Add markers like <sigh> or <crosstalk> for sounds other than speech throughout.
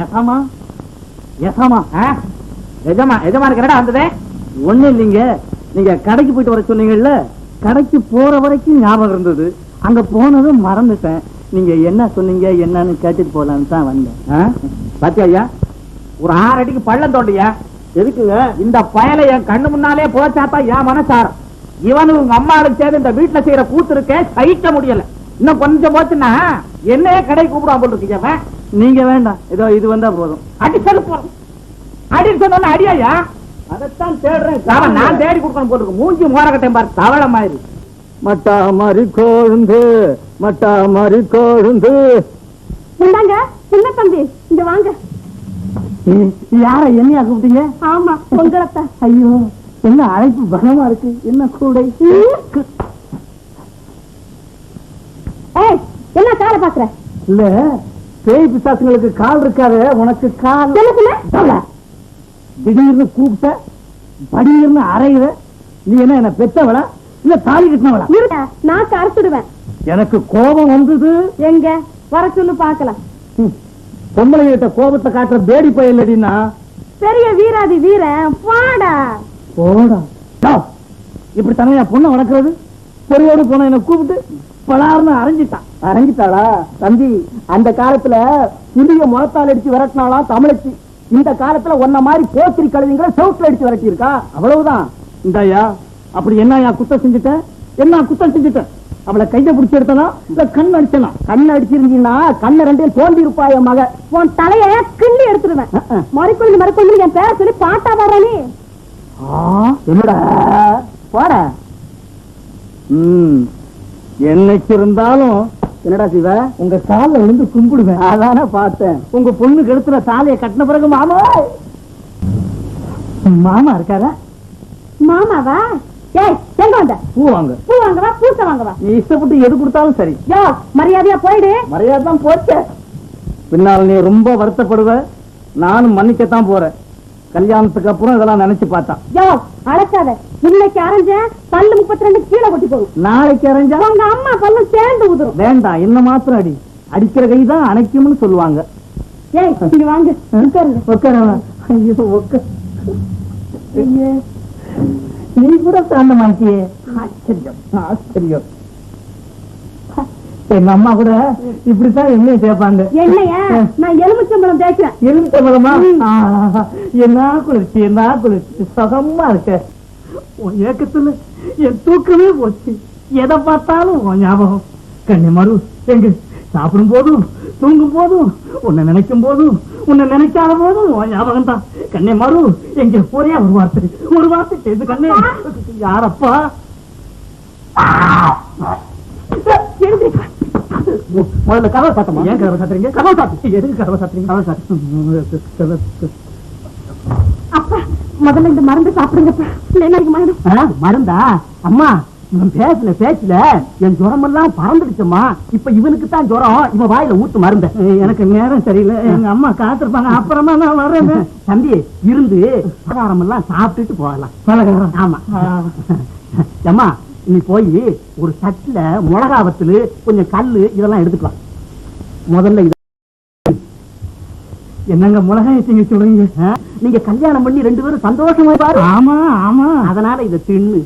எசமா? எசமா? எஜமா எஜமா இருக்கிறடா வந்ததே? ஒண்ணு இல்லைங்க. நீங்க கடைக்கு போயிட்டு வர சொன்னீங்கல்ல கடைக்கு போற வரைக்கும் ஞாபகம் இருந்தது. அங்க போனதும் மறந்துட்டேன். நீங்க என்ன சொன்னீங்க என்னன்னு கேட்டுட்டு போலான்னு தான் வந்தேன். பாத்தியா ஐயா? ஒரு ஆறு அடிக்கு பள்ளம் தோண்டியா? எதுக்குங்க? இந்த பயலை என் கண்ணு முன்னாலே போச்சாத்தா என் மனசாரம் இவனு உங்க அம்மாளுக்கு சேர்ந்து இந்த வீட்டுல செய்யற கூத்து இருக்க சகிக்க முடியல. இன்னும் கொஞ்சம் போச்சுன்னா என்னையே கடை கூப்பிடுவான் போல் நீங்க வேண்டாம். ஏதோ இது வந்தா போதும். அடி போறோம் அடி சொன்ன அடியாயா? அதைத்தான் தேடுறேன். நான் தேடி கொடுக்கணும் போட்டுருக்கு மூஞ்சி மோரக்கட்டையும் பாரு. தவளை மாதிரி மட்டா மாதிரி கோழுந்து மட்டா மாதிரி கோழுந்து. இந்தாங்க சின்ன தம்பி. இங்க வாங்க. யார என்னையா கூப்பிட்டீங்க? ஆமா உங்களத்தான் ஐயோ என்ன அழைப்பு பலமா இருக்கு? என்ன கூடை? ஏய் என்ன காலை பாக்குற இல்ல. பேய் பிசாசுங்களுக்கு கால் இருக்காது உனக்கு கால். திடீர்னு கூப்பிட்ட படியிருந்து அறையுற நீ என்ன என்ன பெத்தவளா? இல்ல தாலி கட்டினவளா? நாக்கு அறுத்துடுவேன் எனக்கு கோபம் வந்தது. எங்க? வர சொல்லு பாக்கலாம் ம், பொம்பளைங்கிட்ட கோபத்தை காட்டுற பேடி பயலடினா பெரிய வீராதி வீரன் பாடா. போடா. இப்படி தனியா பொண்ணை வளர்க்கறது? பொறியோடு போன என்ன கூப்பிட்டு பலார்னு அரைஞ்சிட்டான் அரைஞ்சிட்டாளா? தம்பி அந்த காலத்துல புளிய முகத்தால் அடிச்சு விரட்டினாலாம் தமிழச்சி? இந்த காலத்துல ஒன்ன மாதிரி போத்திரி கழுவிங்களை செவுத்துல அடிச்சு விரட்டி இருக்கா அவ்வளவுதான். இந்தாயா அப்படி என்னயா குத்தம் செஞ்சுட்ட? என்ன குத்தம் செஞ்சுட்ட? அவளை கைய பிடிச்சி எடுத்தனா இல்ல கண் அடிச்சனா? கண் அடிச்சிருந்தீங்கன்னா கண்ணை ரெண்டையும் தோண்டி இருப்பா என் மக. உன் தலைய கிள்ளி அஹ். மறுக்கொள்ளு மறுக்கொள்ளு என் பேர சொல்லி பாட்டா பாடுற நீ. என்னடா? ம் என்னைக்கு இருந்தாலும் என்னடா சிவ? உங்க கால்ல விழுந்து கும்பிடுவேன். அதானே பார்த்தேன். உங்க பொண்ணு கெடுத்துல தாலியை கட்டின பிறகு மாமா? மாமா இருக்காரா? மாமாவா? ஏய் எங்க வந்த? பூ வாங்க. பூ வாங்கவா? பூச வாங்கவா? நீ இஷ்டப்பட்டு எது கொடுத்தாலும் சரி. யோ மரியாதையா போயிடு. மரியாதை தான் போச்ச. பின்னால் நீ ரொம்ப வருத்தப்படுவ. நானும் மன்னிக்கத்தான் போறேன். கல்யாணத்துக்கு அப்புறம் இதெல்லாம் நினைச்சு பார்த்தான். யோ அழைக்காத. இன்னைக்கு அரைஞ்ச பல்லு முப்பத்தி ரெண்டு கீழே கொட்டி போகும் நாளைக்கு அறிஞ்சா உங்க அம்மா பல்லு சேர்ந்து உதிரும் வேண்டாம் என்ன மாத்திரம் அடி? அடிக்கிற கை தான் அணைக்கும்னு சொல்லுவாங்க. ஏய் இங்க வாங்க. உட்காருங்க. ஐயோ உட்கார் நீ கூட சாந்தமாக்கியே. ஆச்சரியம் ஆச்சரியம். எங்க அம்மா கூட இப்படித்தான் எண்ணெய் சேர்ப்பாங்க என்னையா? நான் எலுமிச்சம்பழம் தேய்க்கிறேன். எலுமிச்சம்பழமா? என்ன குளிர்ச்சி என்ன குளிர்ச்சி. சுகமா இருக்க. உன் ஏக்கத்துல என் தூக்கமே போச்சு. எதை பார்த்தாலும் உன் ஞாபகம். கண்ணி மறு எங்க? சாப்பிடும் போதும் தூங்கும் போதும் உன்னை நினைக்கும் போதும் உன்னை நினைக்காத போதும் உன் ஞாபகம் தான். கண்ணே மறு எங்க? ஒரே ஒரு வார்த்தை. ஒரு வார்த்தை செய்து கண்ணே. யாரப்பா? முதல்ல கதவை சாத்தமா? ஏன் கதவை சாத்துறீங்க? கதவை சாத்து. எதுக்கு கதவை சாத்துறீங்க? கதவை சாத்து. அப்பா முதல்ல இந்த மருந்து எனக்கு மருந்து. அம்மா இவன் பேசுன பேச்சுல என் ஜுரம் எல்லாம் பறந்துடுச்சுமா இப்ப இவனுக்கு தான் ஜுரம். இவன் வாயில ஊத்து மருந்த. எனக்கு நேரம் சரியில்லை. எங்க அம்மா காத்திருப்பாங்க. அப்புறமா நான் வர்றேன் <laughs> தம்பி இருந்து பலகாரம் எல்லாம் சாப்பிட்டுட்டு போகலாம். பலகாரம். ஆமா. அம்மா நீ போய் ஒரு தட்டுல மிளகா வத்தலு கொஞ்சம் கல்லு இதெல்லாம் எடுத்துட்டு வா. முதல்ல இது என்னங்க மிளகாய் திங்க சொல்றீங்க? நீங்க கல்யாணம் பண்ணி ரெண்டு பேரும் சந்தோஷமா பாரு ஆமா ஆமா. அதனால இத தின்னு.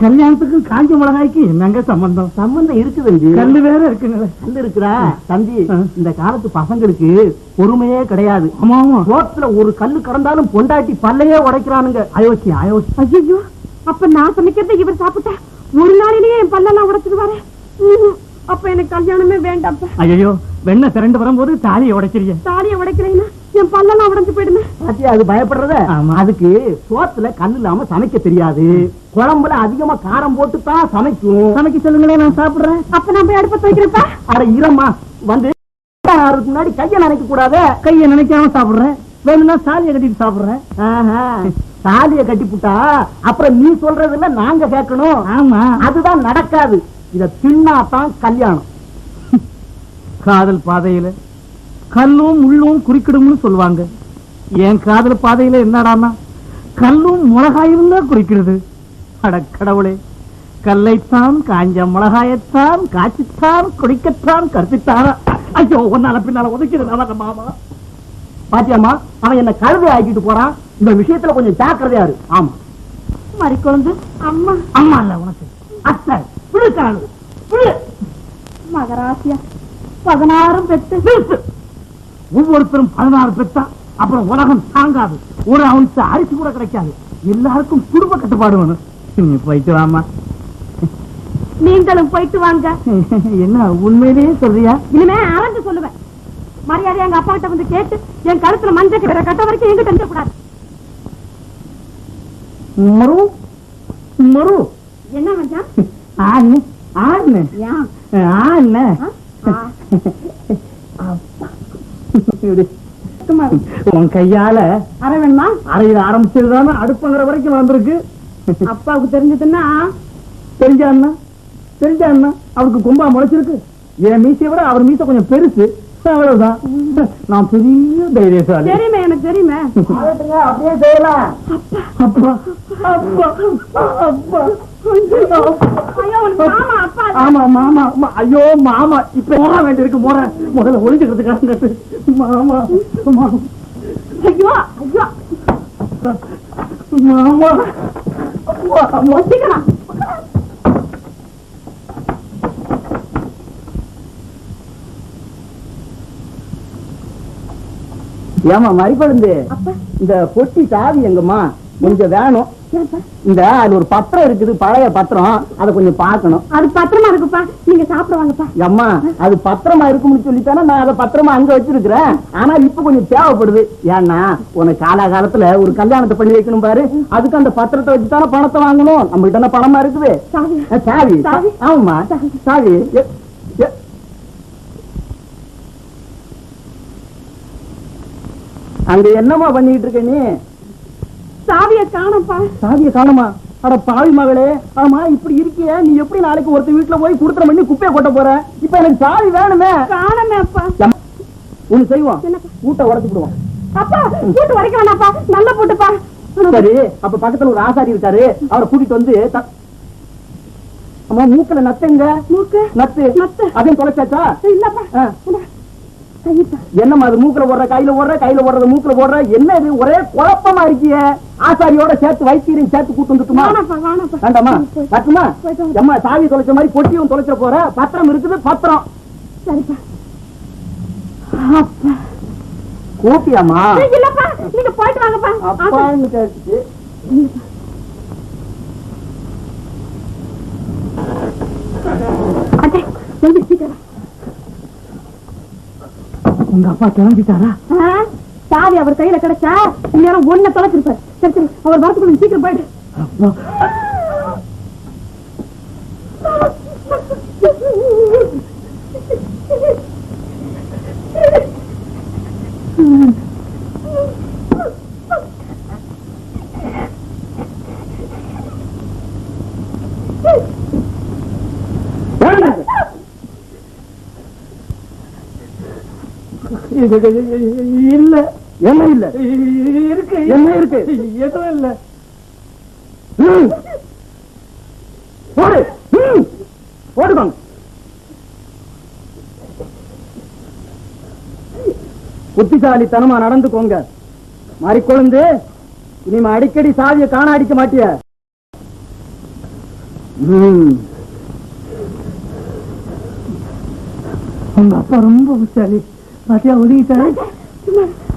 கல்யாணத்துக்கும் காஞ்ச மிளகாய்க்கு என்னங்க சம்பந்தம்? சம்பந்தம் இருக்குது கல்லு வேற இருக்குங்க கல்லு இருக்குதா தம்பி. இந்த காலத்து பசங்களுக்கு பொறுமையே கிடையாது. ஆமா ஆமா. ரோட்ல ஒரு கல்லு கடந்தாலும் பொண்டாட்டி பல்லையே உடைக்கிறானுங்க. அயோத்தி ஐயோ அப்ப நான் சமைக்கிறத இவர் சாப்பிட்டா ஒரு நாளிலேயே என் பல்லெல்லாம் உடைச்சிடுவாரு. அப்ப எனக்கு கல்யாணமே வேண்டாம்ப்பா ஐயோ வெண்ண திரண்டு வரும்போது தாலியை உடைக்கிறீங்க தாலியை உடைக்கிறேன்னா என் பல்லெல்லாம் உடைஞ்சு போயிடுமே. அது பயப்படுறத? அதுக்கு சோத்துல கல் இல்லாம சமைக்க தெரியாது. குழம்புல அதிகமா காரம் போட்டு தான் சமைக்கும். சமைக்க சொல்லுங்களேன் நான் சாப்பிடுறேன். அப்ப நான் போய் அடுப்பத்து வைக்கிறேன்ப்பா அட இரம்மா வந்து முன்னாடி கைய நினைக்க கூடாது கைய நினைக்காம சாப்பிடுறேன். வேணும்னா சாலியை கட்டிட்டு சாப்பிடுறேன். சாலிய கட்டி புட்டா அப்புறம் நீ சொல்றதுல நாங்க கேட்கணும். ஆமா. அதுதான் நடக்காது. இத தின்னாதான் கல்யாணம். காதல் பாதையில கல்லும் முள்ளும் குறுக்கிடும்னு சொல்லுவாங்க. என் காதல் பாதையில என்னடான்னா கல்லும் மிளகாயும் தான் குறிக்கிறது அட கடவுளே கல்லைத்தான் காஞ்ச மிளகாயத்தான் காய்ச்சித்தான் குடிக்கத்தான் கற்பித்தாரா? ஐயோ ஒன்னால பின்னால உதைக்கிறது மாமா. பாத்தியாமா அவன் என்ன கழுதை ஆக்கிட்டு போறான். இந்த விஷயத்துல கொஞ்சம் ஜாக்கிரதையா இரு. ஆமா. மறி குழந்தை அம்மா. அம்மா இல்ல உனக்கு. அத்தை விழுக்காடு விழு மகராசியா. பதினாறும் பெத்து. ஒவ்வொருத்தரும் பதினாறு பெத்தா அப்புறம் உலகம் தாங்காது. ஒரு அவனுக்கு அரிசி கூட கிடைக்காது. எல்லாருக்கும் குடும்ப கட்டுப்பாடு வேணும். நீ போயிட்டு வாமா நீங்களும் போயிட்டு வாங்க. என்ன உண்மையிலேயே சொல்றியா? இனிமே அறந்து சொல்லுவேன். மரியாதை எங்க அப்பா கிட்ட வந்து கேட்டு என் கழுத்துல மஞ்சள் கிட்ட கட்ட வரைக்கும் எங்கிட்ட இருக்க கூடாது மரு? மரு. என்ன மச்சான்? ஆண்ணு ஆண்ணு ஏன் ஆண்ணு ஆ? ஆ. இப்படி. சும்மா இரு. உன் கையால அற வேணுமா அறையில ஆரம்பிச்சதுதானே அடுப்புங்கிற வரைக்கும் வந்திருக்கு அப்பாவுக்கு தெரிஞ்சதுன்னா? தெரிஞ்சா தெரிஞ்சா அவருக்கு கொம்பா முளைச்சிருக்கு. என் மீசையை விட அவர் மீசை கொஞ்சம் பெருசு. அவ்வளவுதான். நான் பெரிய தைரியசாலி. தெரியுமே எனக்கு தெரியுமே. அப்படியே செய்யலாம். அப்பா. அப்பா. அப்பா. ஆமா மாமா. ஐயோ மாமா. இப்ப போக வேண்டியிருக்கு போற. முதல்ல ஒளிஞ்சுக்கிறதுக்காக கட்டு. மாமா மாமா. ஐயோ மாமா. ஒத்திக்கலாம் ஏமா மறிப்பழுந்து இந்த பொட்டி சாவி எங்கம்மா? கொஞ்சம் வேணும்? இந்த அது ஒரு பத்திரம் இருக்குது பழைய பத்திரம். அதை கொஞ்சம் பார்க்கணும். அது பத்திரமா இருக்குப்பா. நீங்க சாப்பிட வாங்கப்பா. அம்மா அது பத்திரமா இருக்கும்னு சொல்லித்தானே நான் அதை பத்திரமா அங்க வச்சிருக்கிறேன். ஆனா இப்ப கொஞ்சம் தேவைப்படுது. ஏன்னா உனக்கு காலாகாலத்துல ஒரு கல்யாணத்தை பண்ணி வைக்கணும் பாரு. அதுக்கு அந்த பத்திரத்தை வச்சுதானே பணத்தை வாங்கணும். நம்ம கிட்ட பணமா இருக்குது? சாவி. அஹ், சாவி சாவி. ஆமாம்மா சாவி. சாவி எ- எ- அங்க என்னம்மா பண்ணிட்டு இருக்க நீ? சாவிய காணப்பா சாவிய காணுமா? அட பாவி மகளே. ஆமா இப்படி இருக்கிய. நீ எப்படி நாளைக்கு ஒருத்தர் வீட்டுல போய் குடுத்தனம் பண்ணி குப்பையை கொட்ட போற? இப்ப எனக்கு சாவி வேணுமே. காணமே அப்பா ஒண்ணு செய்வோம்? கூட்ட உடச்சுடுவோம் அப்பா கூட்டு வரைக்கும் வேணாப்பா நல்ல போட்டுப்பா. சரி அப்ப பக்கத்துல ஒரு ஆசாரி இருக்காரு. அவரை கூட்டிட்டு வந்து அம்மா மூக்கல நத்துங்க. மூக்கு? நத்து. நத்து. அதையும் தொலைச்சாச்சா? இல்லப்பா. என்னம்மா அது மூக்குல போடுற கையில போடுற கையில போடுறது மூக்குல போடுற? என்ன இது? ஒரே குழப்பமா இருக்கிய. ஆசாரியோட சேர்த்து வைத்தியரையும் சேர்த்து கூட்டு வந்துட்டுமா? வேண்டாமா? கட்டுமா. எம்மா சாவி தொலைச்ச மாதிரி பொட்டியும் தொலைச்ச போற? பத்திரம் இருக்குது பத்திரம். இல்லப்பா. நீங்க போயிட்டு வாங்கப்பா. உங்க அப்பா கிளம்பிட்டாரா? சாவி அவர் கையில கிடைச்சா இந்நேரம் ஒன்ன தொலைச்சிருப்பார். சரி சரி அவர் வரத்துக்குள்ள சீக்கிரம் போயிடு. இல்ல. என்ன இல்ல? இருக்கு. என்ன இருக்கு? எதுவும் இல்ல. போடு. புத்திசாலித்தனமா நடந்துக்கோங்க மாறிக்கொழுந்து இனிமே அடிக்கடி சாவிய காண அடிக்க மாட்டிய. உங்க அப்பா ரொம்ப புத்திசாலி. பாத்தியா ஒதுங்கிட்டாரு